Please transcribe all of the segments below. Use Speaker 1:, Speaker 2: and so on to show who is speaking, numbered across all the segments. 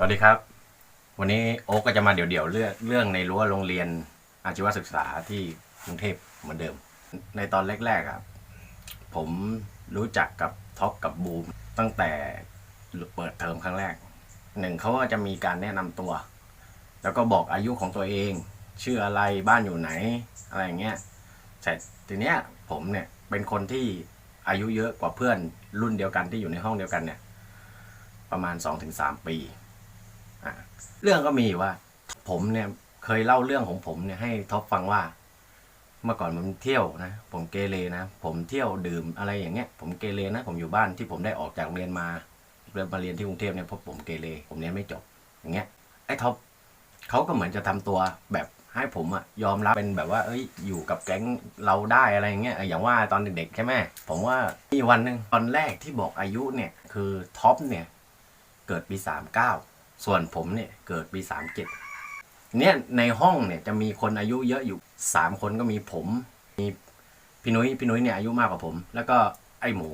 Speaker 1: สวัสดีครับ วันนี้โอ๊กก็จะมาเดี่ยวๆเรื่องเรื่องในรั้วโรงเรียนอาชีวศึกษาที่กรุงเทพเหมือนเดิม ในตอนแรกๆครับ ผมรู้จักกับท็อปกับบูมตั้งแต่เปิดเทอมครั้งแรกหนึ่งเขาก็จะมีการแนะนำตัว แล้วก็บอกอายุของตัวเอง ชื่ออะไรบ้านอยู่ไหน อะไรอย่างเงี้ยเสร็จทีเนี้ยผมเนี่ยเป็นคนที่อายุเยอะกว่าเพื่อนรุ่นเดียวกันที่อยู่ในห้องเดียวกันเนี่ย ประมาณ 2-3 ปี เรื่องก็มีว่า ผมเนี่ยเคยเล่าเรื่องของผมเนี่ยให้ท็อปฟังว่า เมื่อก่อนผมเที่ยวนะ ผมเกเรนะ ผมเที่ยวดื่มอะไรอย่างเงี้ย ผมเกเรนะ ผมอยู่บ้านที่ผมได้ออกจากโรงเรียนมาเรียนมาเรียนที่กรุงเทพเนี่ยเพราะผมเกเรผมเรียนไม่จบ อย่างเงี้ยไอ้ท็อปเขาก็เหมือนจะทำตัวแบบให้ผมอะยอมรับเป็นแบบว่า เอ้ย อยู่กับแก๊งเราได้อะไรอย่างเงี้ยอย่างว่าตอนเด็กๆใช่ไหมผมว่ามีวันหนึ่งตอนแรกที่บอกอายุเนี่ย คือท็อปเนี่ย เกิดปี39 ส่วนผมเนี่ยเกิดปี37เนี่ยในห้องเนี่ยจะมีคนอายุเยอะอยู่3คนก็มีผมมีพี่นุ้ยพี่นุ้ยเนี่ยอายุมากกว่าผม แล้วก็ไอ้หมู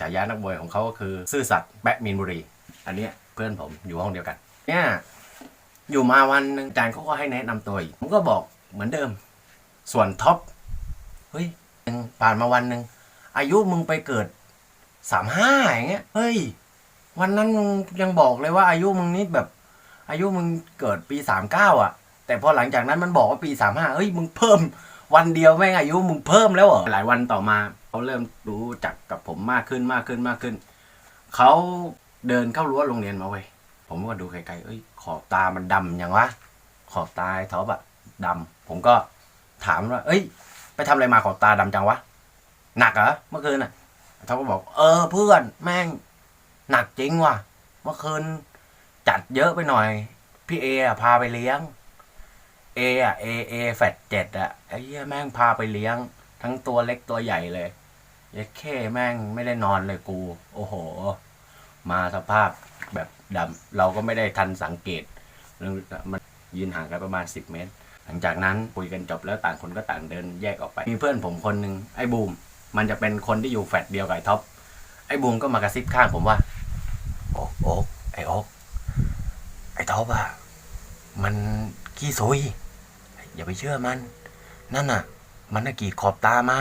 Speaker 1: ฉายานักบวยของเขาก็คือ ซื่อสัตย์แปะมีนบุรี อันเนี้ยเพื่อนผมอยู่ห้องเดียวกัน เนี่ยอยู่มาวันหนึงอาจารย์เขาก็ให้แนะนำตัวอีกผมก็บอกเหมือนเดิม ส่วนท็อปเฮ้ยผ่านมาวันหนึ่งอายุมึงไปเกิดสามห้าอย่างเงี้ยเฮ้ย วันนั้นมึงยังบอกเลยว่าอายุมึงนี่แบบ อายุมึงเกิดปีสามเก้าอะ แต่พอหลังจากนั้นมันบอกว่าปีสามห้าเฮ้ยมึงเพิ่ม วันเดียวแม่งอายุมึงเพิ่มแล้วเหรอหลายวันต่อมาเขาเริ่มรู้จักกับผมมากขึ้นมากขึ้นมากขึ้นเขาเดินเข้ารั้วโรงเรียนมาเว้ยผมก็ดูไกลๆเอ้ย ขอบตามันดำยังวะขอบตาท็อปอะดำผมก็ถามว่า เอ้ย ไปทำอะไรมาขอบตาดำจังวะหนักเหรอเมื่อคืนน่ะท็อปก็บอก เออเพื่อนแม่ง หนักจริงว่ะ เมื่อคืนจัดเยอะไปหน่อย พี่เออะพาไปเลี้ยง เออะเอเอแฟดเจ็ดอะไอ้เหี้ยแม่งพาไปเลี้ยง ทั้งตัวเล็กตัวใหญ่เลยยัดเข้แม่งไม่ได้นอนเลยกู โอ้โห มาสภาพแบบดำเราก็ไม่ได้ทันสังเกตมันยืนห่างกันประมาณสิบเมตร หลังจากนั้นคุยกันจบแล้วต่างคนก็ต่างเดินแยกออกไป มีเพื่อนผมคนหนึ่งไอ้บูม มันจะเป็นคนที่อยู่แฟลตเดียวกับไอ้ท็อป ไอ้บูมก็มากระซิบข้างผมว่า โอ๊กโอ๊กไอ้โอ๊กไอ้ท็อปอะมันขี้ซุย อย่าไปเชื่อมัน นั่นน่ะมันน่ะกรีดขอบตามา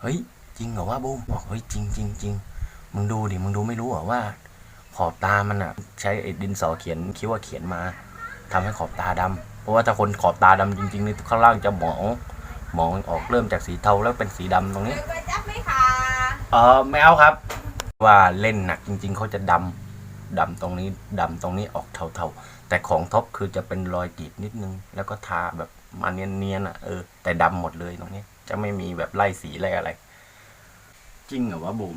Speaker 1: เฮ้ย จริงเหรอว่าบูมบอกเฮ้ยจริงจริงจริงมึงดูดิมึงดูไม่รู้เหรอว่า ขอบตามันอะใช้ไอ้ดินสอเขียนคิดว่าเขียนมาทำให้ขอบตาดำเพราะว่าถ้าคนขอบตาดำจริงๆนี่ข้างล่างจะหมองหมองออกเริ่มจากสีเทาแล้วเป็นสีดำตรงนี้
Speaker 2: ก๋วยจั๊บไหมคะ
Speaker 1: เออไม่เอาครับ ว่าเล่นหนักจริง ๆเขาจะดำดำตรงนี้ดำตรงนี้ออกเทาๆ แต่ของท็อปคือจะเป็นรอยกรีดนิดนึง แล้วก็ทาแบบมาเนียนๆอะเออแต่ดำหมดเลยตรงนี้ จะไม่มีแบบไล่สีอะไรอะไร จริงเหรอวะบูม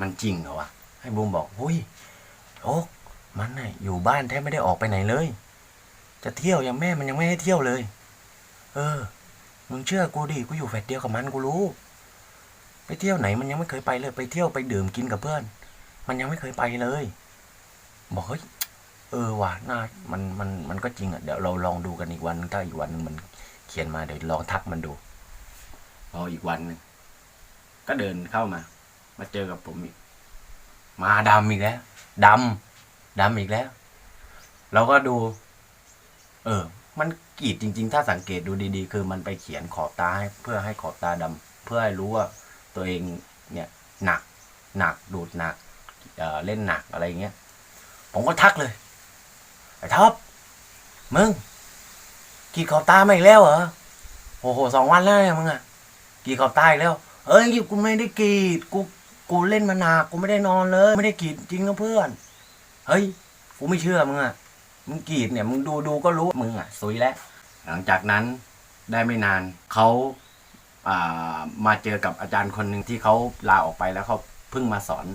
Speaker 1: มันจริงเหรอวะให้บูมบอกหุ้ยโอ๊กมันน่ะอยู่บ้านแทบไม่ได้ออกไปไหนเลย จะเที่ยวยังแม่มันยังไม่ให้เที่ยวเลย เออมึงเชื่อกูดิกูอยู่แฟดเดียวกับมันกูรู้ ไปเที่ยวไหนมันยังไม่เคยไปเลย ไปเที่ยวไปดื่มกินกับเพื่อน มันยังไม่เคยไปเลย บอกเฮ้ยเออว่ะน่ามันมันมันก็จริงอะเดี๋ยวเราลองดูกันอีกวันถ้าอีกวันมันเขียนมาเดี๋ยวลองทักมันดูพออีกวันนึงก็เดินเข้ามา มาเจอกับผมอีก มาดำอีกแล้วดำดำอีกแล้ว เราก็ดู เออ มันกรีดจริง ๆ ถ้าสังเกตดูดี ๆ คือมันไปเขียนขอบตาให้เพื่อให้ขอบตาดำเพื่อให้รู้ว่า ตัวเองเนี่ยหนักหนักดูดหนักเเล่นหนักอะไรเงี้ย ผมก็ทักเลยไอ้ท็อปมึงกีดขอบตาไมาอีกแล้วเหรอโอ้โหสองวันแล้วเนี่ยมึงอะกีดขอบตาอีกแล้วเอ้ยกูไม่ได้กีดกูกูเล่นมาหนักกูไม่ได้นอนเลย ไม่ได้กีดจริงนะเพื่อน เฮ้ยกูไม่เชื่อมึงอะมึงกีดเนี่ยมึงดูดูก็รู้มึงอะซุยแล้วหลังจากนั้นได้ไม่นานเขา มาเจอกับอาจารย์คนหนึ่งที่เขาลาออกไปแล้วเขาเพิ่งมาสอน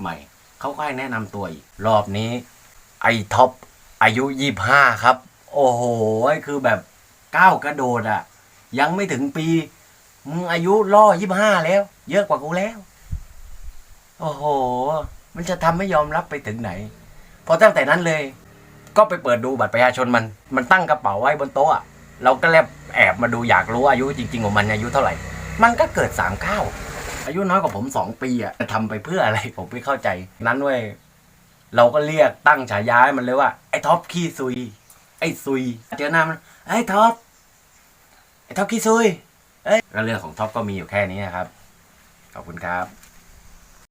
Speaker 1: ใหม่ เขาก็ให้แนะนำตัวอีก รอบนี้ไอท็อปอายุยี่ห้าครับ โอ้โห คือแบบก้าวกระโดดอะยังไม่ถึงปี มึงอายุล่อยี่ห้าแล้ว เยอะกว่ากูแล้ว โอ้โห มันจะทำไม่ยอมรับไปถึงไหน พอตั้งแต่นั้นเลย ก็ไปเปิดดูบัตรประชาชนมัน มันตั้งกระเป๋าไว้บนโต๊ะอะ เราก็แลบแอบมาดูอยากรู้อายุจริง ๆ ของมันอายุเท่าไหร่ มันก็เกิด3ามเก้าอายุน้อยกว่าผมสองปีอะทำไปเพื่ออะไรผมไม่เข้าใจ นั้นเว้ยเราก็เรียกตั้งฉายาให้มันเลยว่า ไอ้ท็อปขี้ซุย ไอ้ซุย เจอหน้ามันไอ้ท็อปไอ้ท็อปขี้ซุย เอ้ยเรื่องของท็อปก็มีอยู่แค่นี้นะครับ ขอบคุณครับ